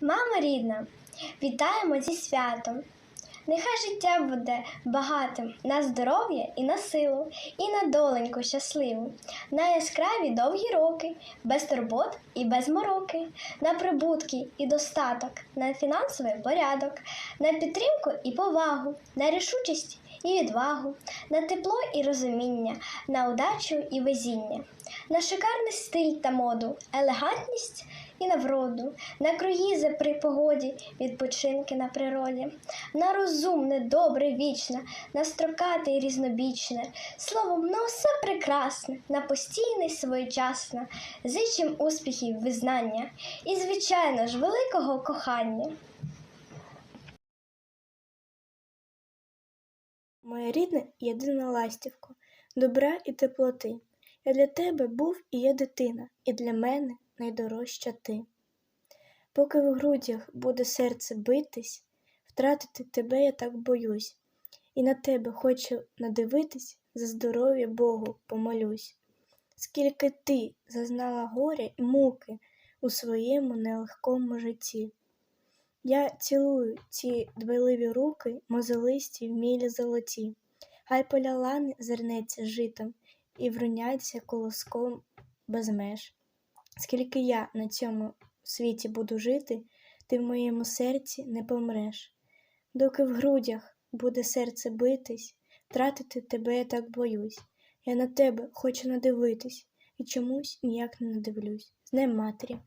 Мама рідна, вітаємо зі святом. Нехай життя буде багатим на здоров'я і на силу, і на доленьку щасливу, на яскраві довгі роки, без турбот і без мороки, на прибутки і достаток, на фінансовий порядок, на підтримку і повагу, на рішучість і відвагу, на тепло і розуміння, на удачу і везіння, на шикарний стиль та моду, елегантність і на вроду, на круїзи при погоді, відпочинки на природі, на розумне, добре, вічне, на строкате і різнобічне, словом, на все прекрасне, на постійне своєчасне, зичим успіхів, визнання і, звичайно ж, великого кохання. Моя рідна єдина ластівко, добра і теплоти. Я для тебе був і є дитина, і для мене найдорожча ти. Поки в грудях буде серце битись, втратити тебе я так боюсь, і на тебе хочу надивитись, за здоров'я Богу помолюсь. Скільки ти зазнала горя і муки у своєму нелегкому житті. Я цілую ці дбайливі руки, мозолисті вмілі золоті. Хай поля лани зернеться житом і вруняться колоском без меж. Скільки я на цьому світі буду жити, ти в моєму серці не помреш. Доки в грудях буде серце битись, тратити тебе я так боюсь. Я на тебе хочу надивитись і чомусь ніяк не надивлюсь. З Днем матері.